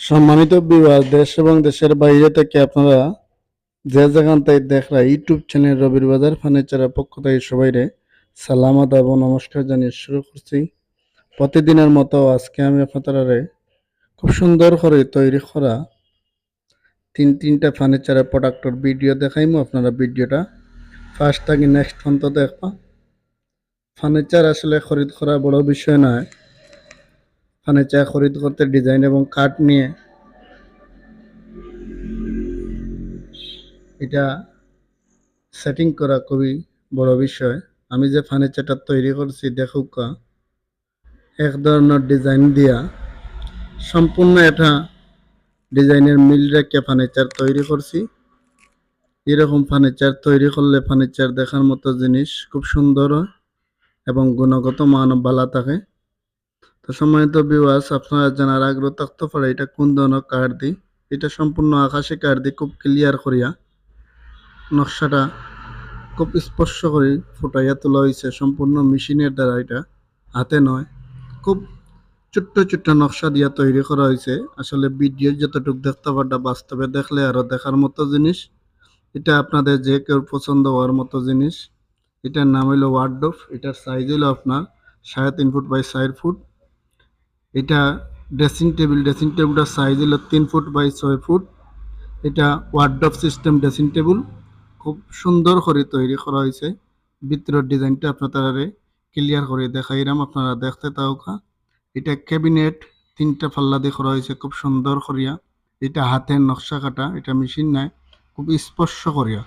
সম্মানিত বিভাগ দেশ এবং দেশের বাইরে থেকে আপনারা যে যেখান থেকে দেখরা ইউটিউব চ্যানেল রবির বাজার ফার্নিচারের পক্ষ থেকে সবাইরে সালামত এবং নমস্কার জানিয়ে শুরু করছি। প্রতিদিনের মতো আজকে আমি আপনারা খুব সুন্দর করে তৈরি করা তিন তিনটা ফার্নিচারের প্রোডাক্টের ভিডিও দেখাইমু। আপনারা ভিডিওটা ফার্স্ট থাকি নেক্সট পর্যন্ত দেখবা। ফার্নিচার আসলে খরিদ করা বড় বিষয় নয়। ফার্নিচার খরিদ করতে ডিজাইন এবং কাঠ নিয়ে এটা সেটিং করা খুবই বড় বিষয়। আমি যে ফার্নিচারটা তৈরি করছি, দেখুক এক ধরনের ডিজাইন দিয়া সম্পূর্ণ এটা ডিজাইনের মিল রেখে ফার্নিচার তৈরি করছি। এরকম ফার্নিচার তৈরি করলে ফার্নিচার দেখার মতো জিনিস খুব সুন্দর এবং গুণগত মান ভালো থাকে। তো সম্মানিত বিওয়াস আপনারা জানার আগ্রহ থাকতে পারে এটা কোন ধরনের কার্ড দিই এটা সম্পূর্ণ আকাশে কার্ড দিয়ে খুব ক্লিয়ার করিয়া। নকশাটা খুব স্পর্শ করে ফুটাইয়া তোলা হয়েছে সম্পূর্ণ মেশিনের দ্বারা এটা। হাতে নয়, খুব ছোট্ট ছোট্ট নকশা দিয়া তৈরি করা হয়েছে আসলে ভিডিও যতটুকু দেখতে পারটা বাস্তবে দেখলে আরও দেখার মতো জিনিস। এটা আপনাদের যে কেউ পছন্দ হওয়ার মতো জিনিস। এটার নাম হইল ওয়ার্ডোফ এটার সাইজ হইল আপনার সাড়ে তিন ফুট বাই চার ফুট এটা ড্রেসিং টেবিল ড্রেসিং টেবিলটার সাইজ হলো তিন ফুট বাই ছয় ফুট এটা ওয়ার্ডোফ সিস্টেম ড্রেসিং টেবিল খুব সুন্দর করে তৈরি করা হয়েছে। ভিতরের ডিজাইনটা আপনারা ক্লিয়ার করে দেখাইলাম আপনারা দেখতে তাওকা এটা ক্যাবিনেট তিনটা পাল্লা দিয়ে করা হয়েছে, খুব সুন্দর করিয়া। এটা হাতের নকশা কাটা, এটা মেশিন নাই, খুব স্পর্শ করিয়া।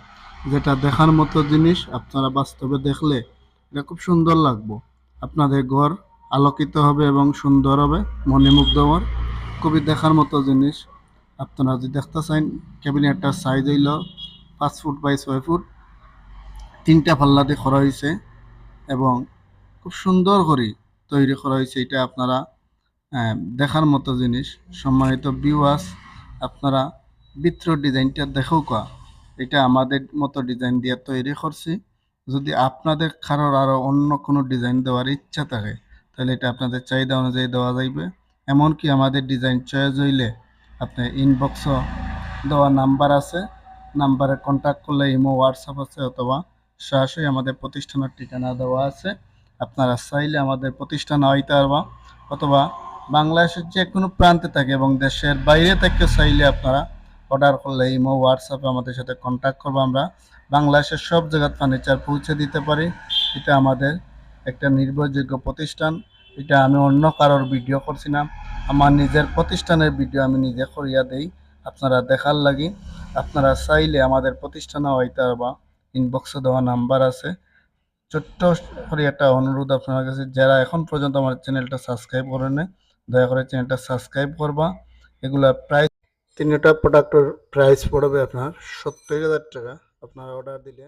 যেটা দেখার মতো জিনিস, আপনারা বাস্তবে দেখলে এটা খুব সুন্দর লাগবো। আপনাদের ঘর আলোকিত হবে এবং সুন্দর হবে মণিমুগ্ধ হওয়ার খুবই দেখার মতো জিনিস আপনারা যদি দেখতে চান ক্যাবিনেটটার সাইজ হইল পাঁচ ফুট বাই ছয় ফুট। তিনটা পাল্লা দিয়ে করা হয়েছে এবং খুব সুন্দর করে তৈরি করা হয়েছে এটা আপনারা দেখার মতো জিনিস। সম্মানিত বিওয়াস আপনারা বিত্র ডিজাইনটা দেখো কা এটা আমাদের মতো ডিজাইন দিয়ে তৈরি করছি। যদি আপনাদের কারোর আরও অন্য কোনো ডিজাইন দেওয়ার ইচ্ছা থাকে তাহলে এটা আপনাদের চাহিদা অনুযায়ী দেওয়া যাইবে। এমনকি আমাদের ডিজাইন চয়েস হইলে আপনার ইনবক্সও দেওয়া নাম্বার আছে। নাম্বারে কন্ট্যাক্ট করলে ইমো হোয়াটসঅ্যাপ আছে অথবা সরাসরি আমাদের প্রতিষ্ঠানের ঠিকানা দেওয়া আছে। আপনারা চাইলে আমাদের প্রতিষ্ঠানে আইতে পারবা। অথবা বাংলাদেশের যে কোনো প্রান্তে থাকে এবং দেশের বাইরে থেকে চাইলে আপনারা অর্ডার করলে ইমো হোয়াটসঅ্যাপে আমাদের সাথে কন্ট্যাক্ট করব। আমরা বাংলাদেশের সব জায়গার ফার্নিচার পৌঁছে দিতে পারি। এটা আমাদের একটা নির্ভরযোগ্য প্রতিষ্ঠান, এটা আমি অন্য কারোর ভিডিও করছি না। আমার নিজের প্রতিষ্ঠানের ভিডিও আমি নিজে করিয়া দেই, আপনারা দেখার লাগি। আপনারা চাইলে আমাদের প্রতিষ্ঠানে হইতে বা ইনবক্সে দেওয়া নাম্বার আছে। ছোট্ট করে একটা অনুরোধ আপনার কাছে, যারা এখন পর্যন্ত আমার চ্যানেলটা সাবস্ক্রাইব করে নেয় দয়া করে চ্যানেলটা সাবস্ক্রাইব করবা। এগুলা প্রাইস তিনটা প্রোডাক্টের প্রাইস পড়বে আপনার সত্তর হাজার টাকা। আপনারা অর্ডার দিলে